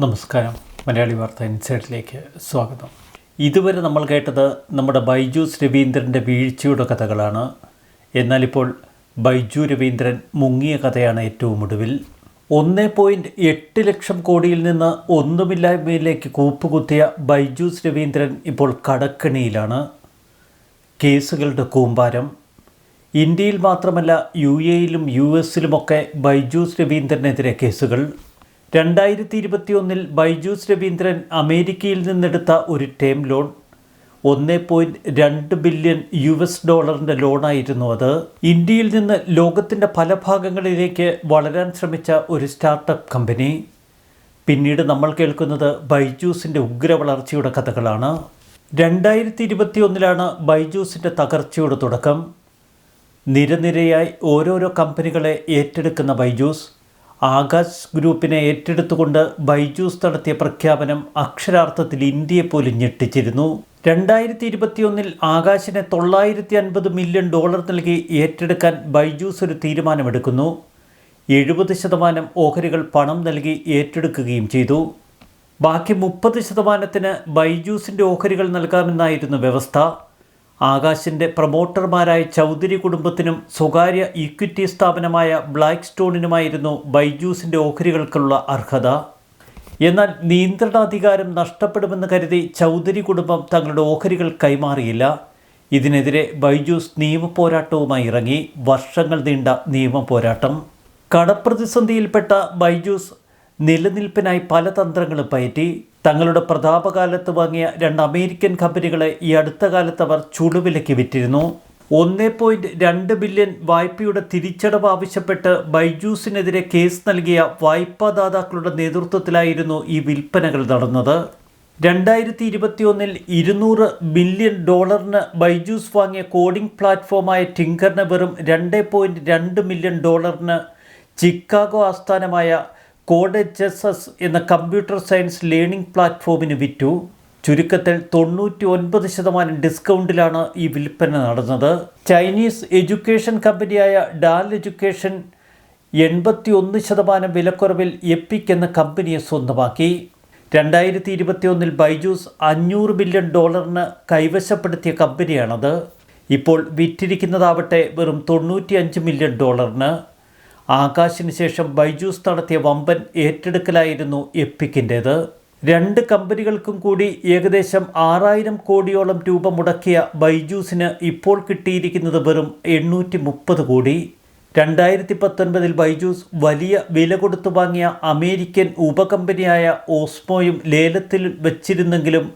നമസ്കാരം. മലയാളി വാർത്ത ഇൻസൈറ്റിലേക്ക് സ്വാഗതം. ഇതുവരെ നമ്മൾ കേട്ടത് നമ്മുടെ ബൈജു രവീന്ദ്രന്റെ വീഴ്ചയുടെ കഥകളാണ്. എന്നാൽ ഇപ്പോൾ ബൈജു രവീന്ദ്രൻ മുങ്ങിയ കഥയാണ് ഏറ്റവും ഒടുവിൽ. ഒന്ന് പോയിന്റ് എട്ട് ലക്ഷം കോടിയിൽ നിന്ന് ഒന്നുമില്ലായ്മയിലേക്ക് കൂപ്പുകുത്തിയ ബൈജൂസ് രവീന്ദ്രൻ ഇപ്പോൾ കടക്കണിയിലാണ്. കേസുകളുടെ കൂമ്പാരം. ഇന്ത്യയിൽ മാത്രമല്ല യു എയിലും യു എസിലുമൊക്കെ ബൈജൂസ് രവീന്ദ്രനെതിരെ കേസുകൾ. രണ്ടായിരത്തി ഇരുപത്തിയൊന്നിൽ ബൈജൂസ് രവീന്ദ്രൻ അമേരിക്കയിൽ നിന്നെടുത്ത ഒരു ടേം ലോൺ. ഒന്ന് പോയിന്റ് രണ്ട് ബില്യൺ യു എസ് ഡോളറിന്റെ ലോണായിരുന്നു അത്. ഇന്ത്യയിൽ നിന്ന് ലോകത്തിന്റെ പല ഭാഗങ്ങളിലേക്ക് വളരാൻ ശ്രമിച്ച ഒരു സ്റ്റാർട്ടപ്പ് കമ്പനി. പിന്നീട് നമ്മൾ കേൾക്കുന്നത് ബൈജൂസിന്റെ ഉഗ്ര വളർച്ചയുടെ കഥകളാണ്. രണ്ടായിരത്തി ഇരുപത്തിയൊന്നിലാണ് ബൈജൂസിന്റെ തകർച്ചയുടെ തുടക്കം. നിരനിരയായി ഓരോരോ കമ്പനികളെ ഏറ്റെടുക്കുന്ന ബൈജൂസ് ആകാശ് ഗ്രൂപ്പിനെ ഏറ്റെടുത്തുകൊണ്ട് ബൈജൂസ് നടത്തിയ പ്രഖ്യാപനം അക്ഷരാർത്ഥത്തിൽ ഇന്ത്യയെ പോലും ഞെട്ടിച്ചിരുന്നു. രണ്ടായിരത്തി ഇരുപത്തിയൊന്നിൽ ആകാശിനെ തൊള്ളായിരത്തി അൻപത് മില്യൺ ഡോളർ നൽകി ഏറ്റെടുക്കാൻ ബൈജൂസ് ഒരു തീരുമാനമെടുക്കുന്നു. എഴുപത് ശതമാനം ഓഹരികൾ പണം നൽകി ഏറ്റെടുക്കുകയും ചെയ്തു. ബാക്കി മുപ്പത് ശതമാനത്തിന് ബൈജൂസിന്റെ ഓഹരികൾ നൽകാമെന്നായിരുന്നു വ്യവസ്ഥ. ആകാശിന്റെ പ്രൊമോട്ടർമാരായ ചൗധരി കുടുംബത്തിനും സ്വകാര്യ ഇക്വിറ്റി സ്ഥാപനമായ ബ്ലാക്ക് സ്റ്റോണിനുമായിരുന്നു ബൈജൂസിന്റെ ഓഹരികൾക്കുള്ള അർഹത. എന്നാൽ നിയന്ത്രണാധികാരം നഷ്ടപ്പെടുമെന്ന് കരുതി ചൗധരി കുടുംബം തങ്ങളുടെ ഓഹരികൾ കൈമാറിയില്ല. ഇതിനെതിരെ ബൈജൂസ് നിയമപോരാട്ടവുമായി ഇറങ്ങി. വർഷങ്ങൾ നീണ്ട നിയമപോരാട്ടം. കടപ്രതിസന്ധിയിൽപ്പെട്ട ബൈജൂസ് നിലനിൽപ്പിനായി പല തന്ത്രങ്ങളും പയറ്റി. തങ്ങളുടെ പ്രതാപകാലത്ത് വാങ്ങിയ രണ്ട് അമേരിക്കൻ കമ്പനികളെ ഈ അടുത്ത കാലത്ത് അവർ ചുടുവിലയ്ക്ക് വിറ്റിരുന്നു. ഒന്നേ പോയിന്റ് രണ്ട് ബില്യൺ വായ്പയുടെ തിരിച്ചടവ് ആവശ്യപ്പെട്ട് ബൈജൂസിനെതിരെ കേസ് നൽകിയ വായ്പാദാതാക്കളുടെ നേതൃത്വത്തിലായിരുന്നു ഈ വിൽപ്പനകൾ നടന്നത്. രണ്ടായിരത്തി ഇരുപത്തിയൊന്നിൽ ഇരുന്നൂറ് ബില്യൺ ഡോളറിന് ബൈജൂസ് വാങ്ങിയ കോഡിംഗ് പ്ലാറ്റ്ഫോമായ ടിങ്കറിന് വെറും രണ്ട് പോയിന്റ് രണ്ട് മില്യൺ ഡോളറിന് ചിക്കാഗോ ആസ്ഥാനമായ കോഡ് എസ് എന്ന കമ്പ്യൂട്ടർ സയൻസ് ലേണിംഗ് പ്ലാറ്റ്ഫോമിന് വിറ്റു. ചുരുക്കത്തിൽ തൊണ്ണൂറ്റി ഒൻപത് ശതമാനം ഡിസ്കൗണ്ടിലാണ് ഈ വിൽപ്പന നടന്നത്. ചൈനീസ് എഡ്യൂക്കേഷൻ കമ്പനിയായ ഡാൽ എഡ്യൂക്കേഷൻ എൺപത്തി ഒന്ന് ശതമാനം വിലക്കുറവിൽ എപ്പിക് എന്ന കമ്പനിയെ സ്വന്തമാക്കി. രണ്ടായിരത്തി ഇരുപത്തിയൊന്നിൽ ബൈജൂസ് അഞ്ഞൂറ് ബില്യൺ ഡോളറിന് കൈവശപ്പെടുത്തിയ കമ്പനിയാണത്. ഇപ്പോൾ വിറ്റിരിക്കുന്നതാവട്ടെ വെറും തൊണ്ണൂറ്റി അഞ്ച് മില്യൺ ഡോളറിന്. ആകാശിന് ശേഷം ബൈജൂസ് നടത്തിയ വമ്പൻ ഏറ്റെടുക്കലായിരുന്നു എപ്പിക്കിന്റേത്. രണ്ട് കമ്പനികൾക്കും കൂടി ഏകദേശം ആറായിരം കോടിയോളം രൂപ മുടക്കിയ ബൈജൂസിന് ഇപ്പോൾ കിട്ടിയിരിക്കുന്നത് വെറും എണ്ണൂറ്റി മുപ്പത് കോടി. രണ്ടായിരത്തി പത്തൊൻപതിൽ ബൈജൂസ് വലിയ വില കൊടുത്തു വാങ്ങിയ അമേരിക്കൻ ഉപകമ്പനിയായ ഓസ്മോയും ലേലത്തിൽ വച്ചിരുന്നെങ്കിലും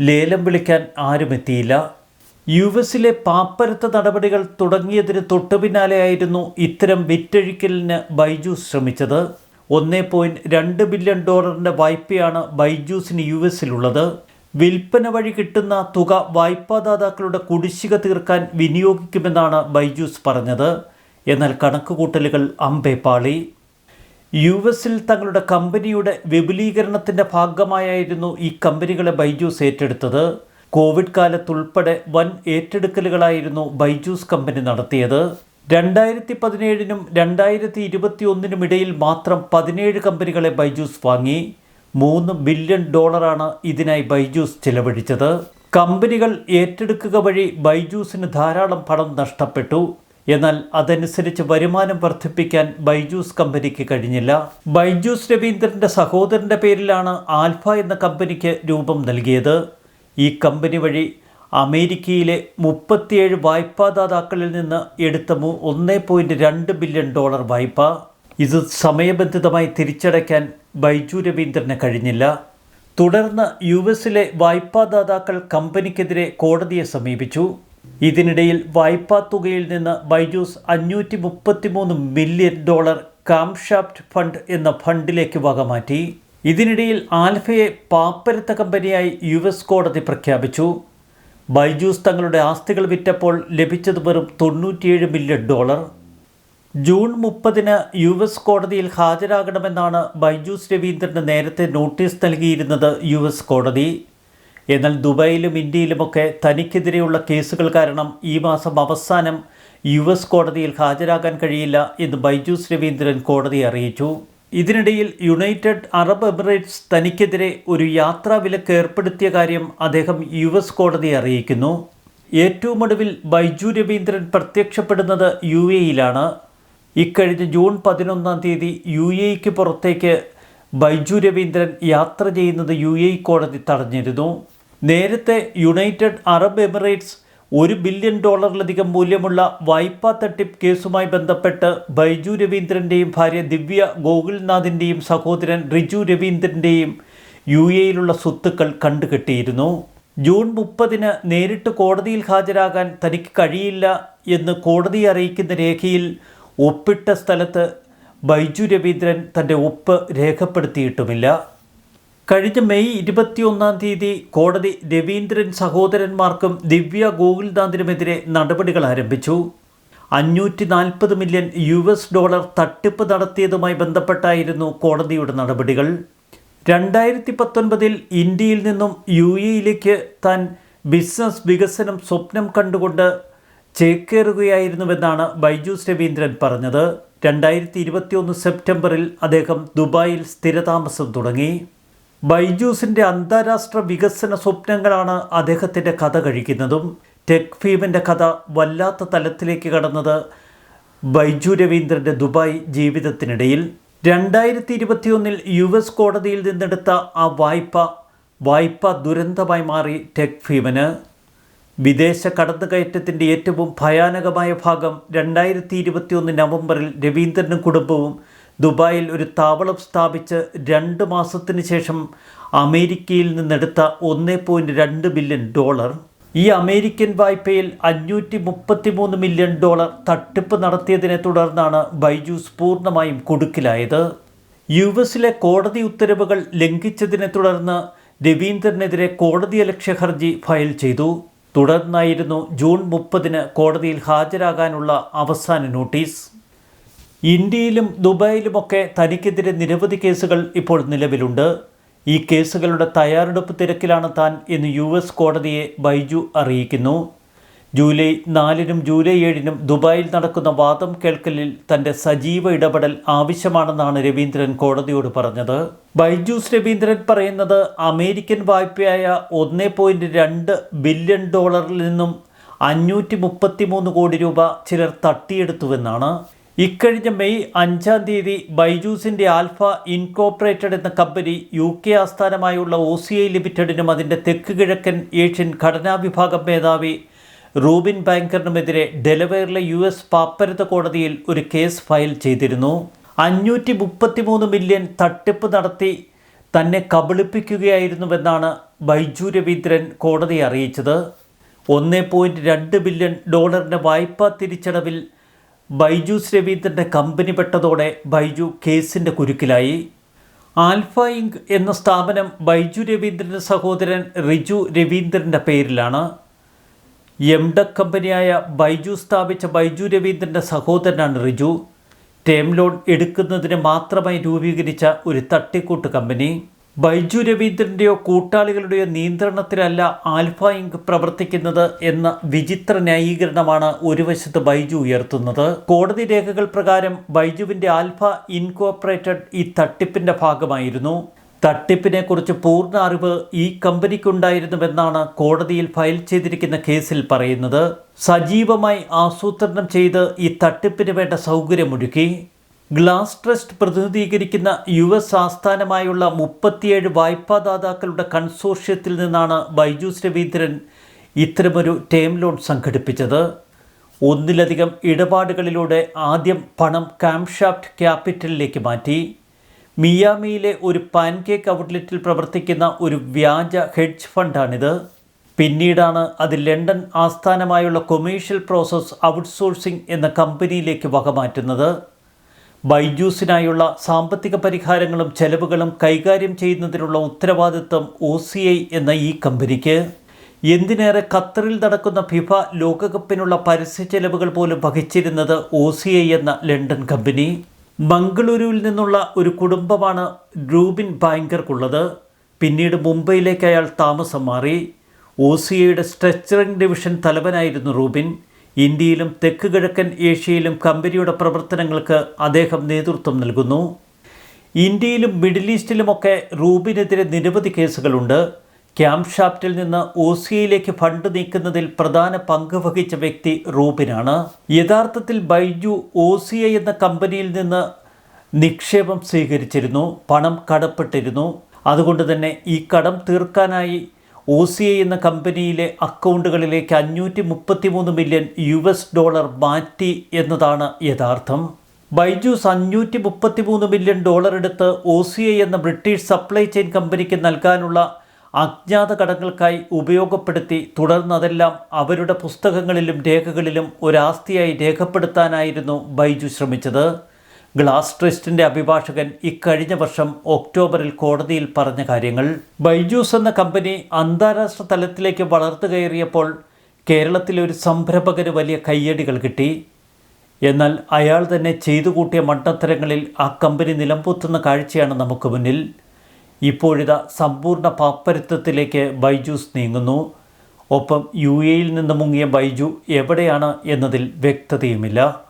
ലേലം വിളിക്കാൻ ആരുമെത്തിയില്ല. യു എസിലെ പാപ്പരത്ത നടപടികൾ തുടങ്ങിയതിന് തൊട്ടു പിന്നാലെയായിരുന്നു ഇത്തരം വിറ്റഴിക്കലിന് ബൈജൂസ് ശ്രമിച്ചത്. ഒന്നേ പോയിന്റ് രണ്ട് ബില്യൺ ഡോളറിന്റെ വായ്പയാണ് ബൈജൂസിന് യു എസിലുള്ളത് വിൽപ്പന വഴി കിട്ടുന്ന തുക വായ്പാദാതാക്കളുടെ കുടിശ്ശിക തീർക്കാൻ വിനിയോഗിക്കുമെന്നാണ് ബൈജൂസ് പറഞ്ഞത്. എന്നാൽ കണക്കുകൂട്ടലുകൾ അമ്പേ പാളി. യു എസിൽ തങ്ങളുടെ കമ്പനിയുടെ വിപുലീകരണത്തിന്റെ ഭാഗമായായിരുന്നു ഈ കമ്പനികളെ ബൈജൂസ് ഏറ്റെടുത്തത്. കോവിഡ് കാലത്തുൾപ്പെടെ വൻ ഏറ്റെടുക്കലുകളായിരുന്നു ബൈജൂസ് കമ്പനി നടത്തിയത്. രണ്ടായിരത്തി പതിനേഴിനും രണ്ടായിരത്തി ഇരുപത്തി ഒന്നിനും ഇടയിൽ മാത്രം പതിനേഴ് കമ്പനികളെ ബൈജൂസ് വാങ്ങി. മൂന്ന് ബില്യൺ ഡോളറാണ് ഇതിനായി ബൈജൂസ് ചിലവഴിച്ചത്. കമ്പനികൾ ഏറ്റെടുക്കുക വഴി ബൈജൂസിന് ധാരാളം പണം നഷ്ടപ്പെട്ടു. എന്നാൽ അതനുസരിച്ച് വരുമാനം വർദ്ധിപ്പിക്കാൻ ബൈജൂസ് കമ്പനിക്ക് കഴിഞ്ഞില്ല. ബൈജൂസ് രവീന്ദ്രന്റെ സഹോദരന്റെ പേരിലാണ് ആൽഫ എന്ന കമ്പനിക്ക് രൂപം നൽകിയത്. ഈ കമ്പനി വഴി അമേരിക്കയിലെ മുപ്പത്തിയേഴ് വായ്പാദാതാക്കളിൽ നിന്ന് എടുത്ത ഒന്ന് പോയിന്റ് രണ്ട് ബില്യൺ ഡോളർ വായ്പ. ഇത് സമയബന്ധിതമായി തിരിച്ചടയ്ക്കാൻ ബൈജു രവീന്ദ്രന് കഴിഞ്ഞില്ല. തുടർന്ന് യു എസിലെ വായ്പാദാതാക്കൾ കമ്പനിക്കെതിരെ കോടതിയെ സമീപിച്ചു. ഇതിനിടയിൽ വായ്പാ തുകയിൽ നിന്ന് ബൈജൂസ് അഞ്ഞൂറ്റി മുപ്പത്തിമൂന്ന് മില്യൺ ഡോളർ കാംഷാഫ്റ്റ് ഫണ്ട് എന്ന ഫണ്ടിലേക്ക് വകമാറ്റി. ഇതിനിടയിൽ ആൽഫയെ പാപ്പരത്ത കമ്പനിയായി യു എസ് കോടതി പ്രഖ്യാപിച്ചു. ബൈജൂസ് തങ്ങളുടെ ആസ്തികൾ വിറ്റപ്പോൾ ലഭിച്ചത് വെറും തൊണ്ണൂറ്റിയേഴ് മില്യൺ ഡോളർ. ജൂൺ മുപ്പതിന് യു എസ് കോടതിയിൽ ഹാജരാകണമെന്നാണ് ബൈജൂസ് രവീന്ദ്രന് നേരത്തെ നോട്ടീസ് നൽകിയിരുന്നത് യു എസ് കോടതി. എന്നാൽ ദുബായിലും ഇന്ത്യയിലുമൊക്കെ തനിക്കെതിരെയുള്ള കേസുകൾ കാരണം ഈ മാസം അവസാനം യു എസ് കോടതിയിൽ ഹാജരാകാൻ കഴിയില്ല എന്ന് ബൈജൂസ് രവീന്ദ്രൻ കോടതിയെ അറിയിച്ചു. ഇതിനിടയിൽ യുണൈറ്റഡ് അറബ് എമിറേറ്റ്സ് തനിക്കെതിരെ ഒരു യാത്രാ വിലക്ക് ഏർപ്പെടുത്തിയ കാര്യം അദ്ദേഹം യു എസ് കോടതിയെ അറിയിക്കുന്നു. ഏറ്റവും ഒടുവിൽ ബൈജു രവീന്ദ്രൻ പ്രത്യക്ഷപ്പെടുന്നത് യു എയിലാണ് ഇക്കഴിഞ്ഞ ജൂൺ പതിനൊന്നാം തീയതി യു എക്ക് പുറത്തേക്ക് ബൈജു രവീന്ദ്രൻ യാത്ര ചെയ്യുന്നത് യു എ കോടതി തടഞ്ഞിരുന്നു. നേരത്തെ യുണൈറ്റഡ് അറബ് എമിറേറ്റ്സ് ഒരു ബില്യൺ ഡോളറിലധികം മൂല്യമുള്ള വായ്പാ തട്ടിപ്പ് കേസുമായി ബന്ധപ്പെട്ട് ബൈജു രവീന്ദ്രന്റെയും ഭാര്യ ദിവ്യ ഗോകുൽനാഥിന്റെയും സഹോദരൻ റിജു രവീന്ദ്രന്റെയും യു എയിലുള്ള സ്വത്തുക്കൾ കണ്ടുകെട്ടിയിരുന്നു. ജൂൺ മുപ്പതിന് നേരിട്ട് കോടതിയിൽ ഹാജരാകാൻ തനിക്ക് കഴിയില്ല എന്ന് കോടതി അറിയിക്കുന്ന രേഖയിൽ ഒപ്പിട്ട സ്ഥലത്ത് ബൈജു രവീന്ദ്രൻ തന്റെ ഒപ്പ് രേഖപ്പെടുത്തിയിട്ടുമില്ല. കഴിഞ്ഞ മെയ് ഇരുപത്തിയൊന്നാം തീയതി കോടതി രവീന്ദ്രൻ സഹോദരന്മാർക്കും ദിവ്യ ഗോകുൽദാന്തിനുമെതിരെ നടപടികൾ ആരംഭിച്ചു. അഞ്ഞൂറ്റി നാൽപ്പത് മില്യൺ യു എസ് ഡോളർ തട്ടിപ്പ് നടത്തിയതുമായി ബന്ധപ്പെട്ടായിരുന്നു കോടതിയുടെ നടപടികൾ. രണ്ടായിരത്തി പത്തൊൻപതിൽ ഇന്ത്യയിൽ നിന്നും യു എയിലേക്ക് താൻ ബിസിനസ് വികസനം സ്വപ്നം കണ്ടുകൊണ്ട് ചേക്കേറുകയായിരുന്നുവെന്നാണ് ബൈജൂസ് രവീന്ദ്രൻ പറഞ്ഞത്. രണ്ടായിരത്തി ഇരുപത്തിയൊന്ന് സെപ്റ്റംബറിൽ അദ്ദേഹം ദുബായിൽ സ്ഥിരതാമസം തുടങ്ങി. ബൈജൂസിന്റെ അന്താരാഷ്ട്ര വികസന സ്വപ്നങ്ങളാണ് അദ്ദേഹത്തിന്റെ കഥ കഴിക്കുന്നതും. ടെക് ഫീമിന്റെ കഥ വല്ലാത്ത തലത്തിലേക്ക് കടന്നത് ബൈജു രവീന്ദ്രന്റെ ദുബായ് ജീവിതത്തിനിടയിൽ. രണ്ടായിരത്തി ഇരുപത്തിയൊന്നിൽ യു എസ് കോടതിയിൽ നിന്നെടുത്ത ആ വായ്പ വായ്പ ദുരന്തമായി മാറി ടെക് ഫീമിന് വിദേശ കടന്നുകയറ്റത്തിന്റെ ഏറ്റവും ഭയാനകമായ ഭാഗം രണ്ടായിരത്തി ഇരുപത്തിയൊന്ന് നവംബറിൽ രവീന്ദ്രനും കുടുംബവും ദുബായിൽ ഒരു താവളം സ്ഥാപിച്ച് രണ്ട് മാസത്തിന് ശേഷം അമേരിക്കയിൽ നിന്നെടുത്ത ഒന്നേ പോയിന്റ് രണ്ട് ബില്യൺ ഡോളർ ഈ അമേരിക്കൻ വായ്പയിൽ അഞ്ഞൂറ്റി മുപ്പത്തി മൂന്ന് മില്യൺ ഡോളർ തട്ടിപ്പ് നടത്തിയതിനെ തുടർന്നാണ് ബൈജൂസ് പൂർണമായും കുടുക്കിലായത്. യു എസിലെ കോടതി ഉത്തരവുകൾ ലംഘിച്ചതിനെ തുടർന്ന് രവീന്ദ്രനെതിരെ കോടതിയലക്ഷ്യ ഹർജി ഫയൽ ചെയ്തു. തുടർന്നായിരുന്നു ജൂൺ മുപ്പതിന് കോടതിയിൽ ഹാജരാകാനുള്ള അവസാന നോട്ടീസ്. ഇന്ത്യയിലും ദുബായിലുമൊക്കെ തനിക്കെതിരെ നിരവധി കേസുകൾ ഇപ്പോൾ നിലവിലുണ്ട്. ഈ കേസുകളുടെ തയ്യാറെടുപ്പ് തിരക്കിലാണ് താൻ എന്ന് യു എസ് കോടതിയെ ബൈജു അറിയിക്കുന്നു. ജൂലൈ നാലിനും ജൂലൈ ഏഴിനും ദുബായിൽ നടക്കുന്ന വാദം കേൾക്കലിൽ തന്റെ സജീവ ഇടപെടൽ ആവശ്യമാണെന്നാണ് രവീന്ദ്രൻ കോടതിയോട് പറഞ്ഞത്. ബൈജൂസ് രവീന്ദ്രൻ പറയുന്നത് അമേരിക്കൻ വായ്പയായ ഒന്നേ പോയിന്റ് രണ്ട് ബില്യൺ ഡോളറിൽ നിന്നും അഞ്ഞൂറ്റി മുപ്പത്തി മൂന്ന് കോടി രൂപ ചിലർ തട്ടിയെടുത്തുവെന്നാണ്. ഇക്കഴിഞ്ഞ മെയ് അഞ്ചാം തീയതി ബൈജൂസിന്റെ ആൽഫ ഇൻകോപ്പറേറ്റഡ് എന്ന കമ്പനി യു കെ ആസ്ഥാനമായുള്ള ഒ സി ഐ ലിമിറ്റഡിനും അതിന്റെ തെക്ക് കിഴക്കൻ ഏഷ്യൻ ഘടനാ വിഭാഗം മേധാവി റൂബിൻ ബാങ്കറിനുമെതിരെ ഡെലവെയറിലെ യു എസ് പാപ്പരത്ത കോടതിയിൽ ഒരു കേസ് ഫയൽ ചെയ്തിരുന്നു. അഞ്ഞൂറ്റി മുപ്പത്തിമൂന്ന് മില്യൺ തട്ടിപ്പ് നടത്തി തന്നെ കബളിപ്പിക്കുകയായിരുന്നുവെന്നാണ് ബൈജു രവീന്ദ്രൻ കോടതിയെ അറിയിച്ചത്. ഒന്ന് പോയിന്റ് രണ്ട് ബില്യൺ ഡോളറിന്റെ വായ്പാ തിരിച്ചടവിൽ ബൈജൂസ് രവീന്ദ്രന്റെ കമ്പനി പെട്ടതോടെ ബൈജു കേസിന്റെ കുരുക്കിലായി. ആൽഫ ഇങ്ക് എന്ന സ്ഥാപനം ബൈജു രവീന്ദ്രന്റെ സഹോദരൻ റിജു രവീന്ദ്രന്റെ പേരിലാണ്. എംഡക് കമ്പനിയായ ബൈജു സ്ഥാപിച്ച ബൈജു രവീന്ദ്രന്റെ സഹോദരനാണ് റിജു. ടേം ലോൺ എടുക്കുന്നതിന് മാത്രമായി രൂപീകരിച്ച ഒരു തട്ടിക്കൂട്ട് കമ്പനി. ബൈജു രവീന്ദ്രന്റെയോ കൂട്ടാളികളുടെയോ നിയന്ത്രണത്തിലല്ല ആൽഫ ഇങ്ക് പ്രവർത്തിക്കുന്നത് എന്ന വിചിത്ര ന്യായീകരണമാണ് ഒരു വശത്ത് ബൈജു ഉയർത്തുന്നത്. കോടതി രേഖകൾ പ്രകാരം ബൈജുവിന്റെ ആൽഫ ഇൻകോപ്പറേറ്റഡ് ഈ തട്ടിപ്പിന്റെ ഭാഗമായിരുന്നു. തട്ടിപ്പിനെക്കുറിച്ച് പൂർണ അറിവ് ഈ കമ്പനിക്കുണ്ടായിരുന്നുവെന്നാണ് കോടതിയിൽ ഫയൽ ചെയ്തിരിക്കുന്ന കേസിൽ പറയുന്നത്. സജീവമായി ആസൂത്രണം ചെയ്ത് ഈ തട്ടിപ്പിന് വേണ്ട സൗകര്യമൊരുക്കി. ഗ്ലാസ് ട്രസ്റ്റ് പ്രതിനിധീകരിക്കുന്ന യു എസ് ആസ്ഥാനമായുള്ള മുപ്പത്തിയേഴ് വായ്പാദാതാക്കളുടെ കൺസോർഷ്യത്തിൽ നിന്നാണ് ബൈജൂസ് രവീന്ദ്രൻ ഇത്തരമൊരു ടേം ലോൺ സംഘടിപ്പിച്ചത്. ഒന്നിലധികം ഇടപാടുകളിലൂടെ ആദ്യം പണം കാംഷാഫ്റ്റ് ക്യാപിറ്റലിലേക്ക് മാറ്റി. മിയാമിയിലെ ഒരു പാൻകേക്ക് ഔട്ട്ലെറ്റിൽ പ്രവർത്തിക്കുന്ന ഒരു വ്യാജ ഹെഡ്ജ് ഫണ്ടാണിത്. പിന്നീടാണ് അത് ലണ്ടൻ ആസ്ഥാനമായുള്ള കൊമേഴ്ഷ്യൽ പ്രോസസ് ഔട്ട്സോഴ്സിംഗ് എന്ന കമ്പനിയിലേക്ക് വകമാറ്റുന്നത്. ബൈജൂസിനായുള്ള സാമ്പത്തിക പരിഹാരങ്ങളും ചെലവുകളും കൈകാര്യം ചെയ്യുന്നതിനുള്ള ഉത്തരവാദിത്വം ഒ സി ഐ എന്ന ഈ കമ്പനിക്ക്. എന്തിനേറെ ഖത്തറിൽ നടക്കുന്ന ഫിഫ ലോകകപ്പിനുള്ള പരസ്യ ചെലവുകൾ പോലും വഹിച്ചിരുന്നത് ഒ സി ഐ എന്ന ലണ്ടൻ കമ്പനി. മംഗളൂരുവിൽ നിന്നുള്ള ഒരു കുടുംബമാണ് റൂബിൻ ബാങ്കർക്കുള്ളത്. പിന്നീട് മുംബൈയിലേക്ക് അയാൾ താമസം മാറി. ഒ സി ഐയുടെ സ്ട്രെച്ചറിംഗ് ഡിവിഷൻ തലവനായിരുന്നു റൂബിൻ. ഇന്ത്യയിലും തെക്ക് കിഴക്കൻ ഏഷ്യയിലും കമ്പനിയുടെ പ്രവർത്തനങ്ങൾക്ക് അദ്ദേഹം നേതൃത്വം നൽകുന്നു. ഇന്ത്യയിലും മിഡിൽ ഈസ്റ്റിലുമൊക്കെ റൂബിനെതിരെ നിരവധി കേസുകളുണ്ട്. ക്യാമ്പ് ഷാഫ്റ്റിൽ നിന്ന് ഓസിയയിലേക്ക് ഫണ്ട് നീക്കുന്നതിൽ പ്രധാന പങ്ക് വഹിച്ച വ്യക്തി റൂബിനാണ്. യഥാർത്ഥത്തിൽ ബൈജു ഓസിയ എന്ന കമ്പനിയിൽ നിന്ന് നിക്ഷേപം സ്വീകരിച്ചിരുന്നു പണം കടപ്പെട്ടിരുന്നു. അതുകൊണ്ട് തന്നെ ഈ കടം തീർക്കാനായി ഒ സി ഐ എന്ന കമ്പനിയിലെ അക്കൗണ്ടുകളിലേക്ക് അഞ്ഞൂറ്റി മുപ്പത്തിമൂന്ന് മില്യൺ യു എസ് ഡോളർ മാറ്റി എന്നതാണ് യഥാർത്ഥം. ബൈജൂസ് അഞ്ഞൂറ്റി മുപ്പത്തിമൂന്ന് മില്യൺ ഡോളർ എടുത്ത് ഒ സി ഐ എന്ന ബ്രിട്ടീഷ് സപ്ലൈ ചെയിൻ കമ്പനിക്ക് നൽകാനുള്ള അജ്ഞാത കടങ്ങൾക്കായി ഉപയോഗപ്പെടുത്തി തുടർന്ന് അതെല്ലാം അവരുടെ പുസ്തകങ്ങളിലും രേഖകളിലും ഒരാസ്തിയായി രേഖപ്പെടുത്താനായിരുന്നു ബൈജു ശ്രമിച്ചത്. ഗ്ലാസ് ട്രസ്റ്റിന്റെ അഭിഭാഷകൻ ഇക്കഴിഞ്ഞ വർഷം ഒക്ടോബറിൽ കോടതിയിൽ പറഞ്ഞ കാര്യങ്ങൾ. ബൈജൂസ് എന്ന കമ്പനി അന്താരാഷ്ട്ര തലത്തിലേക്ക് വളർത്തു കയറിയപ്പോൾ കേരളത്തിലെ ഒരു സംരംഭകന് വലിയ കയ്യടികൾ കിട്ടി. എന്നാൽ അയാൾ തന്നെ ചെയ്തു കൂട്ടിയ മണ്ടത്തരങ്ങളിൽ ആ കമ്പനി നിലംപൊത്തുന്ന കാഴ്ചയാണ് നമുക്ക് മുന്നിൽ. ഇപ്പോഴിതാ സമ്പൂർണ പാപ്പരത്വത്തിലേക്ക് ബൈജൂസ് നീങ്ങുന്നു. ഒപ്പം യു എയിൽ നിന്ന് മുങ്ങിയ ബൈജു എവിടെയാണ് എന്നതിൽ വ്യക്തതയുമില്ല.